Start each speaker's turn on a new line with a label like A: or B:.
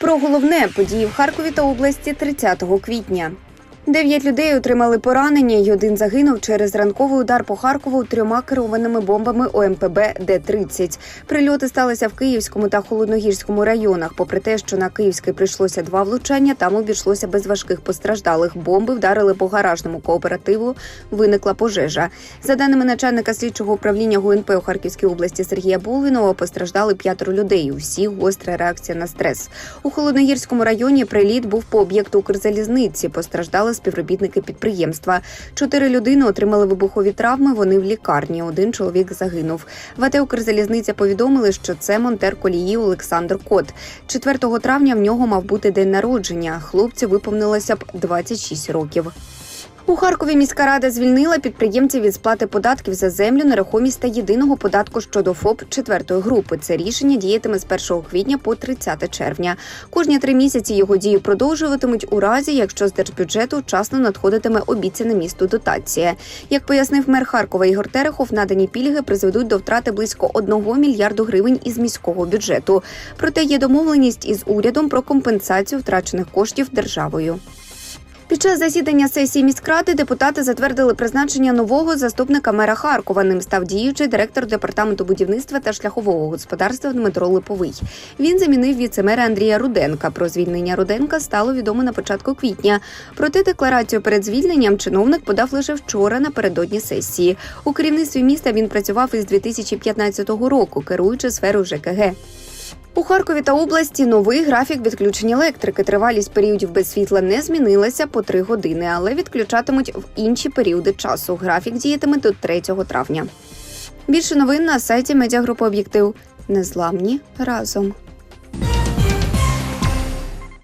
A: Про головне події в Харкові та області 30 квітня. Дев'ять людей отримали поранення, і один загинув через ранковий удар по Харкову трьома керованими бомбами ОМПБ Д-30. Прильоти сталися в Київському та Холодногірському районах. Попри те, що на Київський прийшлося два влучання, там обійшлося без важких постраждалих. Бомби вдарили по гаражному кооперативу. Виникла пожежа. За даними начальника слідчого управління ГУНП у Харківській області Сергія Булвінова, постраждали п'ятеро людей. Усі гостра реакція на стрес. У Холодногірському районі приліт був по об'єкту Укрзалізниці. Постраждали співробітники підприємства. Чотири людини отримали вибухові травми. Вони в лікарні. Один чоловік загинув. В «Укрзалізниця» повідомили, що це монтер колії Олександр Кот. 4 травня в нього мав бути день народження. Хлопцю виповнилося б 26 років. У Харкові міська рада звільнила підприємців від сплати податків за землю, нерухомість та єдиного податку щодо ФОП четвертої групи. Це рішення діятиме з 1 квітня по 30 червня. Кожні три місяці його дію продовжуватимуть у разі, якщо з держбюджету вчасно надходитиме обіцяна місту дотація. Як пояснив мер Харкова Ігор Терехов, надані пільги призведуть до втрати близько 1 мільярду гривень із міського бюджету. Проте є домовленість із урядом про компенсацію втрачених коштів державою. Під час засідання сесії міськради депутати затвердили призначення нового заступника мера Харкова. Ним став діючий директор департаменту будівництва та шляхового господарства Дмитро Липовий. Він замінив віцемера Андрія Руденка. Про звільнення Руденка стало відомо на початку квітня. Проте декларацію перед звільненням чиновник подав лише вчора напередодні сесії. У керівництві міста він працював із 2015 року, керуючи сферою ЖКГ. У Харкові та області новий графік відключення електрики. Тривалість періодів без світла не змінилася по три години, але відключатимуть в інші періоди часу. Графік діятиме до 3 травня. Більше новин на сайті медіагрупи Об'єктив. Незламні разом.